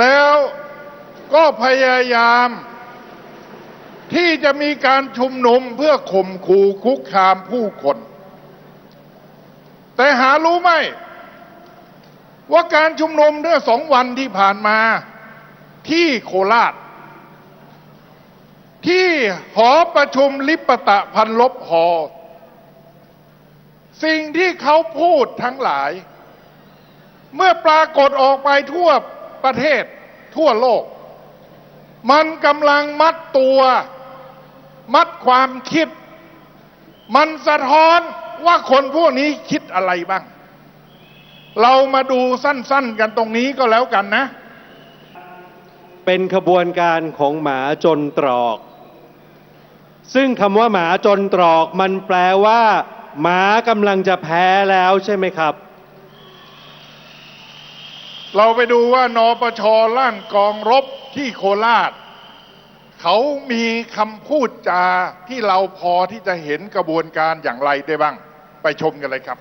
แล้วก็พยายามที่จะมีการชุมนุมเพื่อข่มขู่คุกคามผู้คน แต่หารู้ไหม ว่าการชุมนุมเมื่อสองวันที่ผ่านมาที่โคราช ที่หอประชุมลิปตะพันลบหอ สิ่งที่เขาพูดทั้งหลาย เมื่อปรากฏออกไปทั่ว ประเทศทั่วโลก มันกำลังมัดตัว มัดความคิด มันสะท้อนว่าคนพวกนี้คิดอะไรบ้าง เรามาดูสั้นๆกันตรงนี้ก็แล้วกันนะ เป็นขบวนการของหมาจนตรอก ซึ่งคำว่าหมาจนตรอกมันแปลว่า หมากำลังจะแพ้แล้วใช่ไหมครับ เราไปดูว่านปชล่างกองรบที่โคราช เขามีคำพูดจาที่เราพอที่จะเห็นกระบวนการอย่างไรได้บ้าง ไปชมกันเลยครับ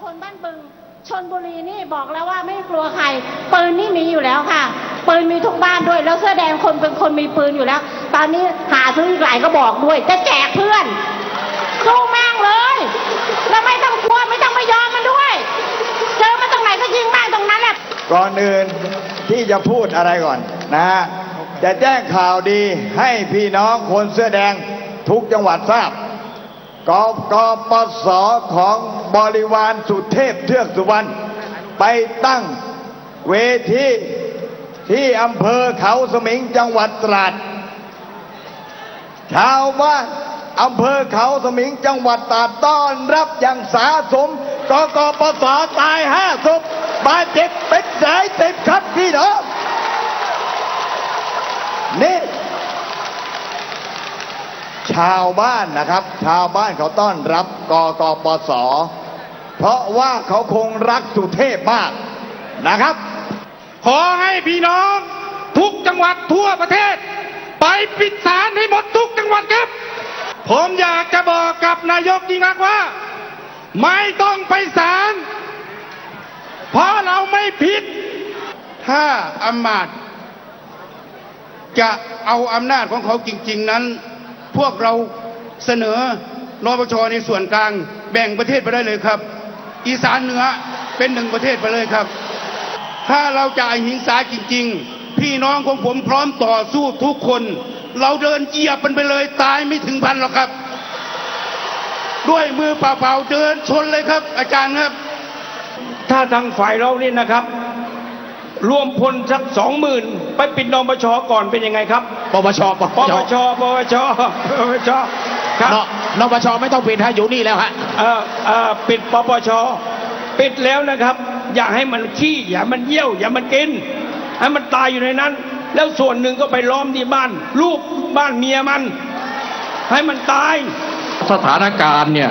คนบ้านบึงชนบุรีนี่บอกแล้วว่าไม่กลัวใครปืนนี่มีอยู่แล้วค่ะปืนมีทุกบ้านด้วย แล้วเสื้อแดงคนเป็นคนมีปืนอยู่แล้ว ตอนนี้หาซื้ออีกหลายก็บอกด้วย จะแจกเพื่อนสู้แม่งเลย แล้วไม่ต้องกลัวไม่ต้องไปยอมมันด้วย ก่อนอื่นที่จะพูดอะไรก่อนนะฮะจะแจ้งข่าวดีให้พี่น้องคนเสื้อแดงทุกจังหวัดทราบกกปสของบริวารสุเทพเทือกสุวรรณไปตั้งเวทีที่อำเภอเขาสมิงจังหวัดตราดชาวบ้าน อำเภอเขาสมิงจังหวัดตราดต้อนรับอย่างสาสมกกปสตายห้าศพบาดเจ็บเป็นสายสิบครับพี่น้องนี่ชาวบ้านนะครับ ชาวบ้านเขาต้อนรับกกปส เพราะว่าเขาคงรักสุเทพมากนะครับ ขอให้พี่น้อง ทุกจังหวัดทั่วประเทศ ไปปิดศาลให้หมดทุกจังหวัดครับ ผมอยากจะบอกกับนายกยิ่งรักว่า ไม่ต้องไปศาลเพราะเราไม่ผิด ถ้าอำมาตย์จะเอาอำนาจของเขาจริง ๆนั้น พวกเราเสนอนปชในส่วนกลาง แบ่งประเทศไปได้เลยครับ อีสานเหนือเป็นหนึ่งประเทศไปเลยครับ ถ้าเราจะหิงสาจริง ๆ พี่น้องของผมพร้อมต่อสู้ทุกคน เราเดินเหยียบมันไปเลยตายไม่ถึงพันหรอกครับ ด้วยมือเปล่าๆเดินชนเลยครับ อาจารย์ครับ ถ้าทางฝ่ายเรานี่นะครับรวมพลสักสองหมื่นไปปิดนปชก่อนเป็นยังไงครับปปชปปปชปปชปปชครับนนปชไม่ต้องปิดฮะอยู่นี่แล้วฮะเอ่อเอ่อปิดปปชปิดแล้วนะครับ อย่าให้มันขี้อย่ามันเยี่ยว อย่ามันกิน ให้มันตายอยู่ในนั้น แล้วส่วนหนึ่งก็ไปล้อมที่บ้าน ลูกบ้านเมียมัน ให้มันตาย สถานการณ์เนี่ย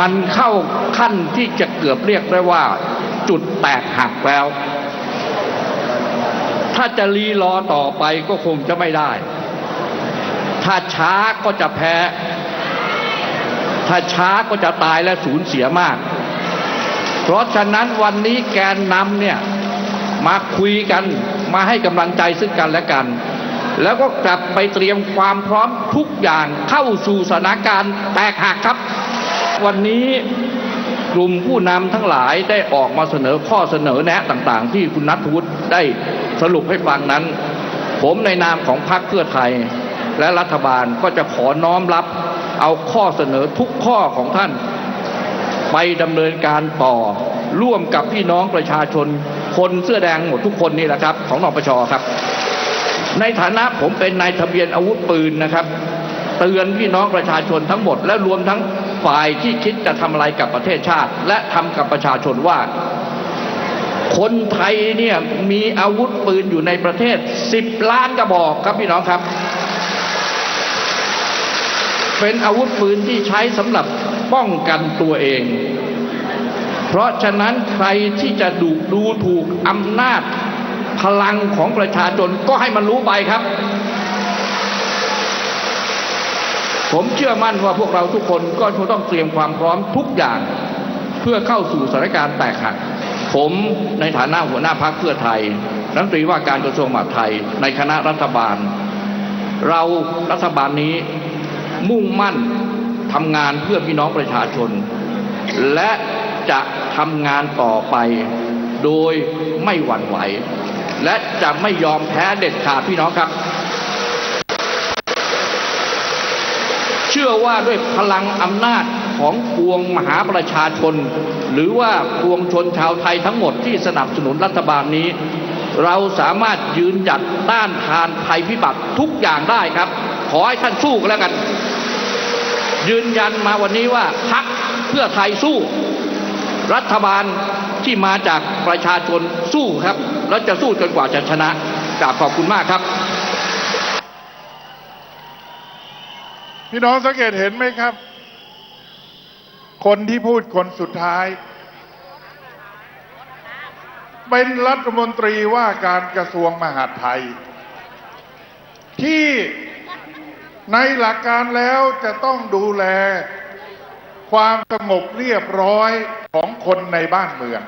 มันเข้าขั้นที่จะเกือบเรียกได้ว่า จุดแตกหักแล้ว ถ้าจะรีรอต่อไปก็คงจะไม่ได้ ถ้าช้าก็จะแพ้ ถ้าช้าก็จะตายและสูญเสียมาก เพราะฉะนั้นวันนี้แกนนำเนี่ยมาคุยกัน มาให้กำลังใจซึ่งกันและกัน แล้วก็กลับไปเตรียมความพร้อมทุกอย่างเข้าสู่สถานการณ์แตกหักครับ วันนี้กลุ่มผู้นำทั้งหลายได้ออกมาเสนอข้อเสนอแนะต่างๆ ที่คุณนัทวุฒิได้สรุปให้ฟังนั้น ผมในนามของพรรคเพื่อไทย และรัฐบาลก็จะขอน้อมรับเอาข้อเสนอทุกข้อของท่าน ไปดำเนินการต่อร่วมกับพี่น้องประชาชน คนเสื้อแดงหมดทุกคนนี่แหละครับ ของนปชครับ ในฐานะผมเป็นนายทะเบียนอาวุธปืนนะครับ เตือนพี่น้องประชาชนทั้งหมด และรวมทั้งฝ่ายที่คิดจะทำอะไรกับประเทศชาติ และทำกับประชาชนว่า คนไทยเนี่ยมีอาวุธปืนอยู่ในประเทศ 10 ล้านกระบอกครับพี่น้องครับ เป็นอาวุธปืนที่ใช้สำหรับป้องกันตัวเอง เพราะฉะนั้นใครที่จะดูดูถูกอำนาจพลังของประชาชนก็ให้มันรู้ไปครับ ผมเชื่อมั่นว่าพวกเราทุกคนก็คงต้องเตรียมความพร้อมทุกอย่าง เพื่อเข้าสู่สถานการณ์แตกหัก ผมในฐานะหัวหน้าพักเพื่อไทยรัฐมนตรีว่าการกระทรวงมหาดไทยในคณะรัฐบาล เรารัฐบาลนี้มุ่งมั่นทำงานเพื่อพี่น้องประชาชน และ จะทำงานต่อไป โดยไม่หวั่นไหว และจะไม่ยอมแพ้เด็ดขาดพี่น้องครับ เชื่อว่าด้วยพลังอำนาจของปวงมหาประชาชน หรือว่าปวงชนชาวไทยทั้งหมดที่สนับสนุนรัฐบาลนี้ เราสามารถยืนหยัดต้านทานภัยพิบัติทุกอย่างได้ครับ ขอให้ท่านสู้กันแล้วกัน ยืนยันมาวันนี้ว่าพักเพื่อไทยสู้ รัฐบาลที่มาจากประชาชนสู้ครับ แล้วจะสู้จนกว่าจะชนะกราบขอบคุณมากครับ พี่น้องสังเกตเห็นไหมครับ คนที่พูดคนสุดท้าย เป็นรัฐมนตรีว่าการกระทรวงมหาดไทย ที่ในหลักการแล้วจะต้องดูแล ความสงบเรียบร้อยของคนในบ้านเมือง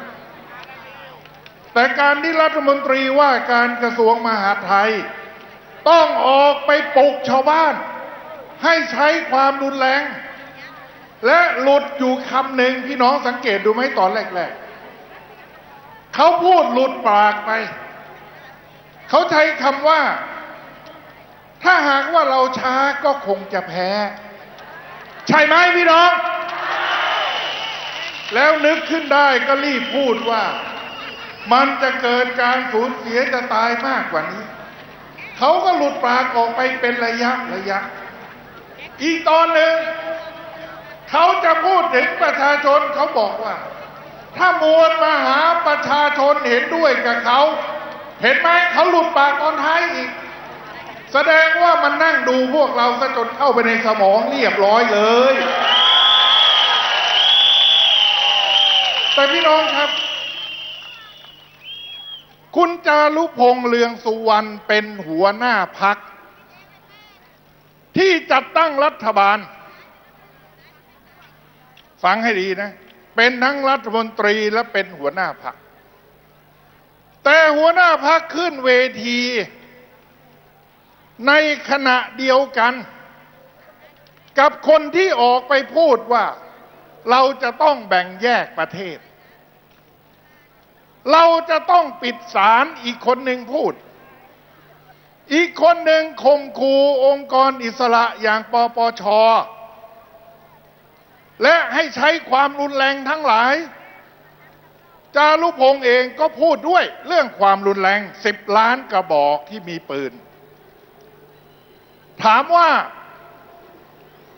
แต่การที่รัฐมนตรีว่าการกระทรวงมหาดไทย ต้องออกไปปลุกชาวบ้าน ให้ใช้ความรุนแรง และหลุดอยู่คำหนึ่งพี่น้องสังเกตดูไหมตอนแรกๆเขาพูดหลุดปากไป เขาใช้คำว่า ถ้าหากว่าเราช้าก็คงจะแพ้ ใช่ไหมพี่น้อง แล้วนึกขึ้นได้ก็รีบพูดว่า มันจะเกิดการสูญเสียจะตายมากกว่านี้ เขาก็หลุดปากออกไปเป็นระยะระยะ อีกตอนหนึ่งเขาจะพูดถึงประชาชนเขาบอกว่า ถ้ามวลมหาประชาชนเห็นด้วยกับเขา เห็นไหมเขาหลุดปากตอนท้ายอีก แสดงว่ามันนั่งดูพวกเราซะจนเข้าไปในสมองเรียบร้อยเลย แต่พี่น้องครับ คุณจารุพงษ์เลืองสุวรรณเป็นหัวหน้าพัก ที่จัดตั้งรัฐบาล ฟังให้ดีนะ เป็นทั้งรัฐมนตรีและเป็นหัวหน้าพัก แต่หัวหน้าพักขึ้นเวที ในขณะเดียวกัน กับคนที่ออกไปพูดว่าเราจะต้องแบ่งแยกประเทศ เราจะต้องปิดศาลอีกคนหนึ่งพูด อีกคนหนึ่งข่มขู่องค์กรอิสระอย่างปปช และให้ใช้ความรุนแรงทั้งหลาย จารุพงษ์เองก็พูดด้วยเรื่องความรุนแรงสิบล้านกระบอกที่มีปืน ถามว่า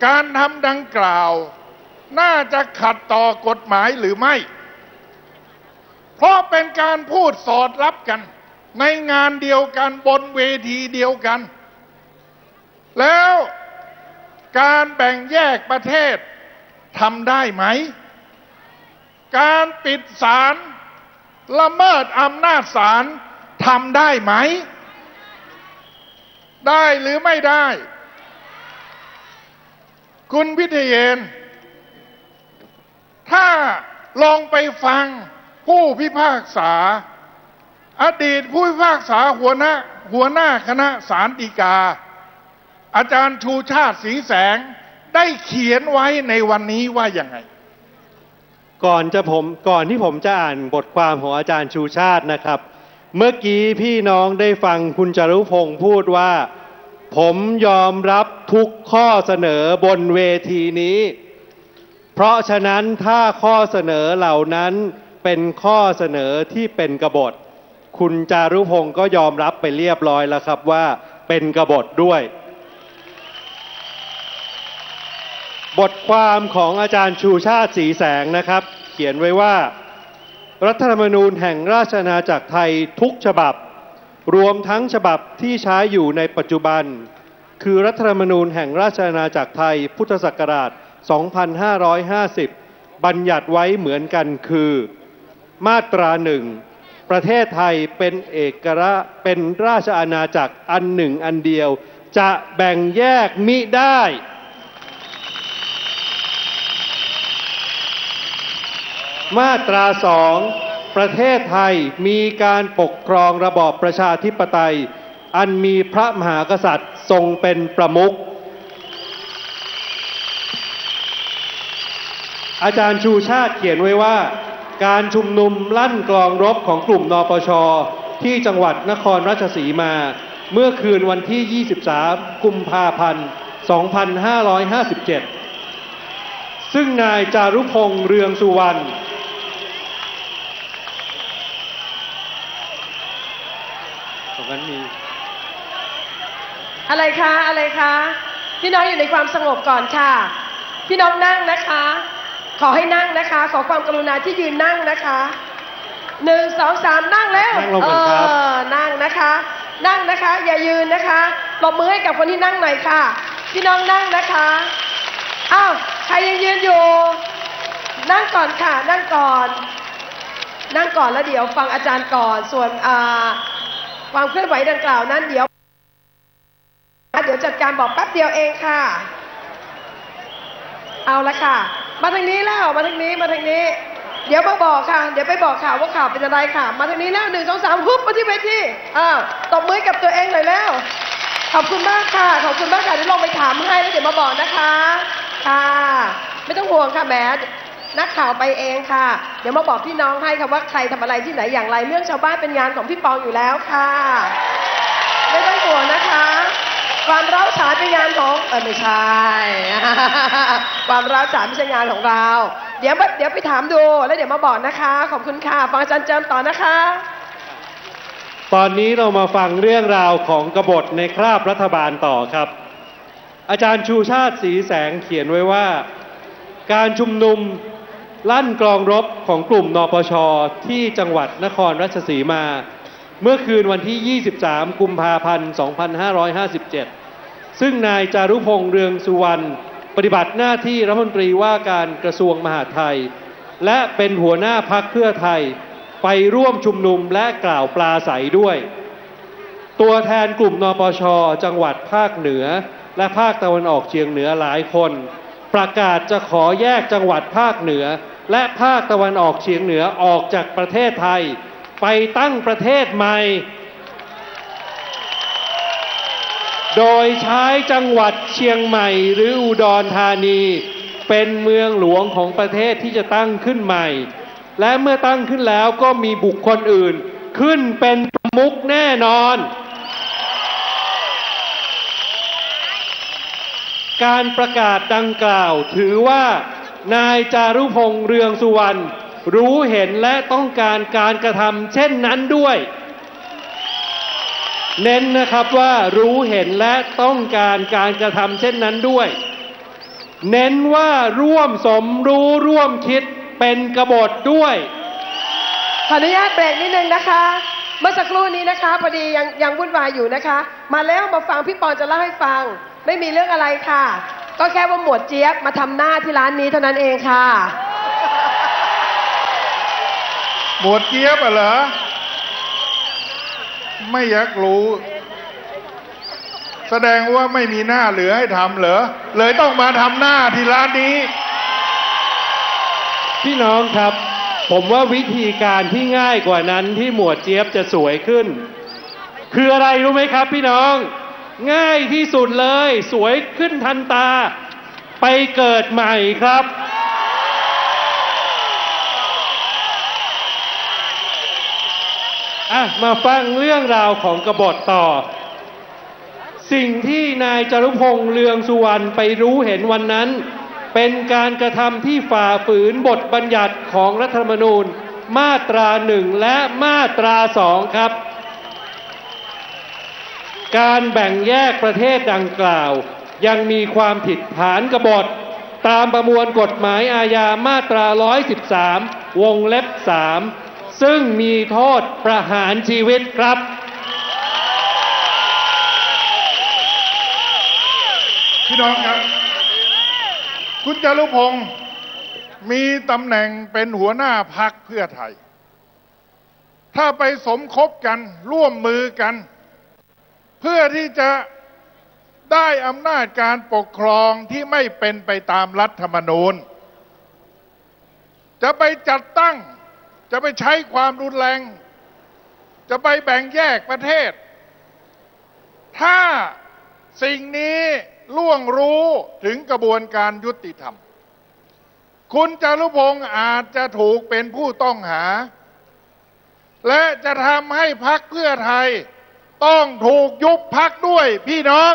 การทำดังกล่าว น่าจะขัดต่อกฎหมายหรือไม่ เพราะเป็นการพูดสอดรับกัน ในงานเดียวกันบนเวทีเดียวกัน แล้วการแบ่งแยกประเทศทำได้ไหม การปิดศาลละเมิดอำนาจศาลทำได้ไหม ได้หรือไม่ได้ คุณพิทยเยน ถ้าลองไปฟัง ผู้พิพากษา อดีตผู้พิพากษาหัวหน้าหัวหน้าคณะสารดีกา อาจารย์ชูชาติสีแสงได้เขียนไว้ในวันนี้ว่าอย่างไง ก่อนจะผมก่อนที่ผมจะอ่านบทความของอาจารย์ชูชาตินะครับ เมื่อกี้พี่น้องได้ฟังคุณจรุพงศ์พูดว่า ผมยอมรับทุกข้อเสนอบนเวทีนี้ เพราะฉะนั้นถ้าข้อเสนอเหล่านั้น เป็นข้อเสนอที่เป็นกบฏ คุณจารุพงศ์ก็ยอมรับไปเรียบร้อยแล้วครับว่าเป็นกบฏด้วย บทความของอาจารย์ชูชาติสีแสงนะครับ เขียนไว้ว่า รัฐธรรมนูญแห่งราชอาณาจักรไทยทุกฉบับ รวมทั้งฉบับที่ใช้อยู่ในปัจจุบัน คือรัฐธรรมนูญแห่งราชอาณาจักรไทยพุทธศักราช 2550 บัญญัติไว้เหมือนกันคือ มาตราหนึ่งประเทศไทยเป็นเอกราเป็นราชอาณาจักรอันหนึ่งอันเดียว จะแบ่งแยกมิได้ มาตราสองประเทศไทยมีการปกครองระบอบประชาธิปไตย อันมีพระมหากษัตริย์ทรงเป็นประมุขอาจารย์ชูชาติเขียนไว้ว่า การชุมนุมลั่นกลองรบของกลุ่มนปช ที่จังหวัดนครราชสีมา เมื่อคืนวันที่ 23 กุมภาพันธ์ 2557 ซึ่งนายจารุพงษ์เรืองสุวรรณตรงนั้นมี อะไรคะ อะไรคะ พี่น้องอยู่ในความสงบก่อนค่ะ พี่น้องนั่งนะคะ ขอให้นั่งนะคะ ขอความกรุณาที่ยืนนั่งนะคะหนึ่งสองสามนั่งแล้วนั่งลงก่อนครับ เออนั่งนะคะ นั่งนะคะ อย่ายืนนะคะปรบมือให้กับคนที่นั่งหน่อยค่ะ พี่น้องนั่งนะคะอ้าวใครยังยืนอยู่ นั่งก่อนค่ะ นั่งก่อน นั่งก่อนแล้วเดี๋ยวฟังอาจารย์ก่อน ส่วนอ่าความเคลื่อนไหวดังกล่าวนั้นเดี๋ยว เดี๋ยวจัดการบอกแป๊บเดียวเองค่ะ เอาละค่ะ มาทางนี้แล้วมาทางนี้มาทางนี้ เดี๋ยวมาบอกค่ะ เดี๋ยวไปบอกข่าวว่าข่าวเป็นอะไรค่ะ มาทางนี้แล้วหนึ่งสองสามฮึบมาที่เวทีอ่าตบมือกับตัวเองหน่อยแล้ว ขอบคุณมากค่ะขอบคุณมากค่ะเดี๋ยวลองไปถามให้แล้วเดี๋ยวมาบอกนะคะค่ะ ไม่ต้องห่วงค่ะแหมนักข่าวไปเองค่ะ เดี๋ยวมาบอกพี่น้องให้ค่ะว่าใครทำอะไรที่ไหนอย่างไรเรื่องชาวบ้านเป็นงานของพี่ปองอยู่แล้วค่ะ ไม่ต้องห่วงนะคะ ความร้าวฉานเป็นงานของเออไม่ใช่ ความร้าวฉานไม่ใช่งานของเรา เดี๋ยวเดี๋ยวไปถามดูแล้วเดี๋ยวมาบอกนะคะ ขอบคุณค่ะ ฟังอาจารย์เจิมต่อนะคะ ตอนนี้เรามาฟังเรื่องราวของกบฏในคราบรัฐบาลต่อครับ อาจารย์ชูชาติสีแสงเขียนไว้ว่า การชุมนุมลั่นกลองรบของกลุ่มนปชที่จังหวัดนครราชสีมา เมื่อคืนวันที่ 23 กุมภาพันธ์ 2557 ซึ่งนายจารุพงษ์เรืองสุวรรณปฏิบัติหน้าที่รัฐมนตรีว่าการกระทรวงมหาดไทย และเป็นหัวหน้าพักเพื่อไทย ไปร่วมชุมนุมและกล่าวปลาใสด้วย ตัวแทนกลุ่มนปช จังหวัดภาคเหนือ และภาคตะวันออกเฉียงเหนือหลายคน ประกาศจะขอแยกจังหวัดภาคเหนือ และภาคตะวันออกเฉียงเหนือออกจากประเทศไทย ไปตั้งประเทศใหม่ โดยใช้จังหวัดเชียงใหม่หรืออุดรธานี เป็นเมืองหลวงของประเทศที่จะตั้งขึ้นใหม่ และเมื่อตั้งขึ้นแล้วก็มีบุคคลอื่น ขึ้นเป็นประมุขแน่นอน การประกาศดังกล่าวถือว่านายจารุพงษ์เรืองสุวรรณ รู้เห็นและต้องการการกระทำเช่นนั้นด้วย เน้นนะครับว่ารู้เห็นและต้องการการกระทำเช่นนั้นด้วย เน้นว่าร่วมสมรู้ร่วมคิดเป็นกบฏด้วย ขออนุญาตเบรกนิดนึงนะคะ เมื่อสักครู่นี้นะคะพอดียังยังวุ่นวายอยู่นะคะ มาแล้วมาฟังพี่ปอนจะเล่าให้ฟัง ไม่มีเรื่องอะไรค่ะ ก็แค่ว่าหมวดเจี๊ยบมาทำหน้าที่ร้านนี้เท่านั้นเองค่ะ หมวดเจี๊ยบอะเหรอ ไม่อยากรู้ แสดงว่าไม่มีหน้าเหลือให้ทำเหรอ เลยต้องมาทำหน้าที่ร้านนี้ พี่น้องครับ ผมว่าวิธีการที่ง่ายกว่านั้นที่หมวดเจี๊ยบจะสวยขึ้น คืออะไรรู้ไหมครับ พี่น้อง ง่ายที่สุดเลย สวยขึ้นทันตา ไปเกิดใหม่ครับ อะมาฟังเรื่องราวของกบฏต่อ สิ่งที่นายจรุพงษ์เลืองสุวรรณไปรู้เห็นวันนั้น เป็นการกระทำที่ฝ่าฝืนบทบัญญัติของรัฐธรรมนูญมาตราหนึ่งและมาตราสองครับ การแบ่งแยกประเทศดังกล่าว ยังมีความผิดฐานกบฏ ตามประมวลกฎหมายอาญามาตรา 113 วงเล็บ 3 ซึ่งมีโทษประหารชีวิตครับ พี่น้องครับ คุณจารุพงศ์มีตำแหน่งเป็นหัวหน้าพักเพื่อไทย ถ้าไปสมคบกันร่วมมือกัน เพื่อที่จะได้อำนาจการปกครองที่ไม่เป็นไปตามรัฐธรรมนูญ จะไปจัดตั้ง จะไปใช้ความรุนแรง จะไปแบ่งแยกประเทศ ถ้าสิ่งนี้ล่วงรู้ถึงกระบวนการยุติธรรม คุณจารุพงศ์อาจจะถูกเป็นผู้ต้องหา และจะทำให้พักเพื่อไทย ต้องถูกยุบพักด้วยพี่น้อง